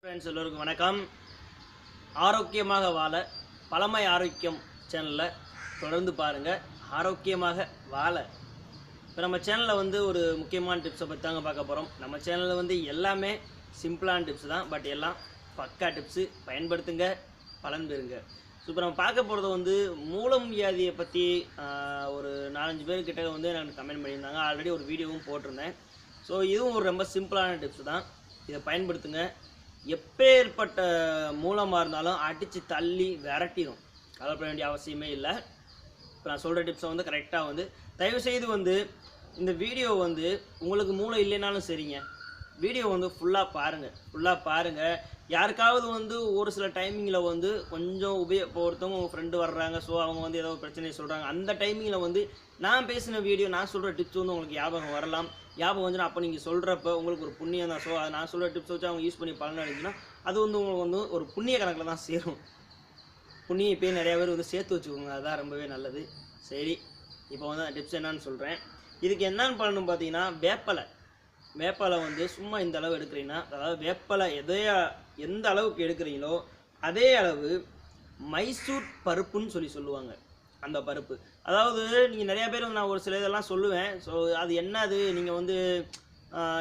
Friends எல்லோருக்கும் வணக்கம். ஆரோக்கியமாக வாழ பழமை ஆரோக்கியம் சேனலில் தொடர்ந்து பாருங்கள் ஆரோக்கியமாக வாழ. இப்போ நம்ம சேனலில் வந்து ஒரு முக்கியமான டிப்ஸை பற்றி தாங்க பார்க்க போகிறோம் நம்ம சேனலில் வந்து எல்லாமே சிம்பிளான டிப்ஸ் தான். பட் எல்லாம் பக்கா டிப்ஸு பயன்படுத்துங்க பலன் பெறுங்க. ஸோ இப்போ நம்ம பார்க்க போகிறது வந்து மூலம் வியாதியை பற்றி ஒரு நாலஞ்சு பேர்கிட்ட வந்து எனக்கு கமெண்ட் பண்ணியிருந்தாங்க. ஆல்ரெடி ஒரு வீடியோவும் போட்டிருந்தேன். ஸோ இதுவும் ஒரு ரொம்ப சிம்பிளான டிப்ஸ் தான். இதை பயன்படுத்துங்க. எப்பேற்பட்ட மூலமாக இருந்தாலும் அடித்து தள்ளி விரட்டிடும் கவலைப்பட வேண்டிய அவசியமே இல்லை. இப்போ நான் சொல்கிற டிப்ஸை வந்து கரெக்டாக வந்து தயவுசெய்து வந்து இந்த வீடியோ வந்து உங்களுக்கு மூளை இல்லைனாலும் சரிங்க. வீடியோ வந்து ஃபுல்லாக பாருங்கள் ஃபுல்லாக பாருங்கள் யாருக்காவது வந்து ஒரு சில டைமிங்கில் வந்து கொஞ்சம் உபய இப்போ ஒருத்தவங்க உங்கள் ஃப்ரெண்டு வர்றாங்க ஸோ அவங்க வந்து ஏதோ ஒரு பிரச்சனையை சொல்கிறாங்க அந்த டைமிங்கில் வந்து நான் பேசின வீடியோ நான் சொல்கிற டிப்ஸ் வந்து உங்களுக்கு ஞாபகம் வரலாம். ஞாபகம் வந்து அப்போ நீங்கள் சொல்கிறப்ப உங்களுக்கு ஒரு புண்ணியம் தான். ஸோ அதை நான் சொல்கிற டிப்ஸ் வச்சு அவங்க யூஸ் பண்ணி பலன் அடைஞ்சுன்னா அது வந்து உங்களுக்கு வந்து ஒரு புண்ணிய கணக்கில் தான் சேரும். புண்ணியம் இப்போயே நிறையா பேர் வந்து சேர்த்து வச்சுக்கோங்க. அதுதான் ரொம்பவே நல்லது. சரி இப்போ வந்து டிப்ஸ் என்னன்னு சொல்கிறேன் இதுக்கு என்னென்னு பண்ணணும் பார்த்தீங்கன்னா வேப்பலை. வேப்பலை வந்து சும்மா இந்த அளவு எடுக்கிறீங்கன்னா அதாவது வேப்பலை எதையா எந்த அளவுக்கு எடுக்கிறீங்களோ அதே அளவு மைசூர் பருப்புன்னு சொல்லி சொல்லுவாங்க. அந்த பருப்பு. அதாவது நீங்கள் நிறையா பேர் வந்து நான் ஒரு சில இதெல்லாம் சொல்லுவேன். ஸோ அது என்னது? நீங்கள் வந்து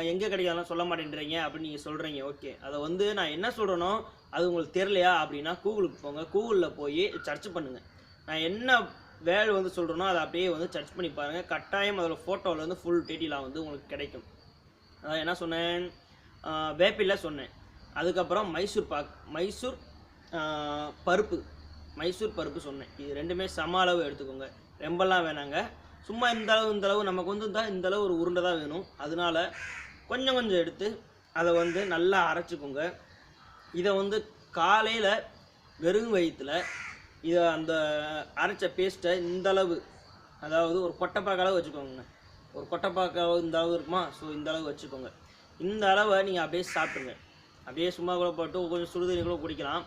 எங்கே கிடைக்காதெல்லாம் சொல்ல மாட்டேன்றீங்க அப்படின்னு நீங்கள் சொல்கிறீங்க ஓகே அதை வந்து நான் என்ன சொல்கிறேனோ அது உங்களுக்கு தெரியலையா அப்படின்னா கூகுளுக்கு போங்க. கூகுளில் போய் சர்ச் பண்ணுங்கள் நான் என்ன வேலை வந்து சொல்கிறேனோ அதை அப்படியே வந்து சர்ச் பண்ணி பாருங்கள் கட்டாயம் அதில் ஃபோட்டோவில் வந்து ஃபுல் டீட்டெயிலாக வந்து உங்களுக்கு கிடைக்கும். அதான் என்ன சொன்னேன்? வேப்பில சொன்னேன். அதுக்கப்புறம் மைசூர் பாக் மைசூர் பருப்பு. மைசூர் பருப்பு சொன்னேன். இது ரெண்டுமே சம அளவு எடுத்துக்கோங்க. ரொம்பலாம் வேணாங்க. சும்மா இந்த அளவு இந்த அளவு நமக்கு வந்து தான் இந்த அளவு ஒரு உருண்டை தான் வேணும். அதனால கொஞ்சம் கொஞ்சம் எடுத்து அதை வந்து நல்லா அரைச்சிக்கோங்க. இதை வந்து காலையில் வெறும் வயிற்றில் இதை அந்த அரைச்ச பேஸ்ட்டை இந்த அளவு அதாவது ஒரு கொட்டைப்பாக்க அளவு வச்சுக்கோங்க. ஒரு கொட்டைப்பாக்க அளவு இந்த அளவு இருக்குமா? ஸோ இந்த அளவு வச்சுக்கோங்க. இந்த அளவை நீங்கள் அப்படியே சாப்பிடுங்க. அப்படியே சும்மா கூட போட்டு கொஞ்சம் சுடுதண்ணி கூட குடிக்கலாம்.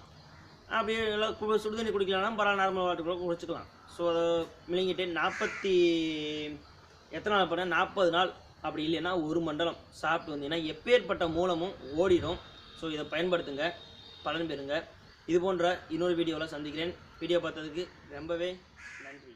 அப்படியே எல்லாம் கு- சுடுதண்ணி குடிக்கலாம்னா பரவாயில்ல நார்மல் வாட்டர் கூட குடிச்சிக்கலாம். ஸோ அதை மிளங்கிட்டு நாற்பத்தி எத்தனை நாள் பண்ண நாற்பது நாள். அப்படி இல்லைன்னா ஒரு மண்டலம். சாப்பிட்டு வந்தீங்கன்னா எப்பேற்பட்ட மூலமும் ஓடிடும். ஸோ இதை பயன்படுத்துங்க. பலன் பெறுங்க. இது போன்ற இன்னொரு வீடியோவில் சந்திக்கிறேன். வீடியோ பார்த்ததுக்கு ரொம்பவே நன்றி.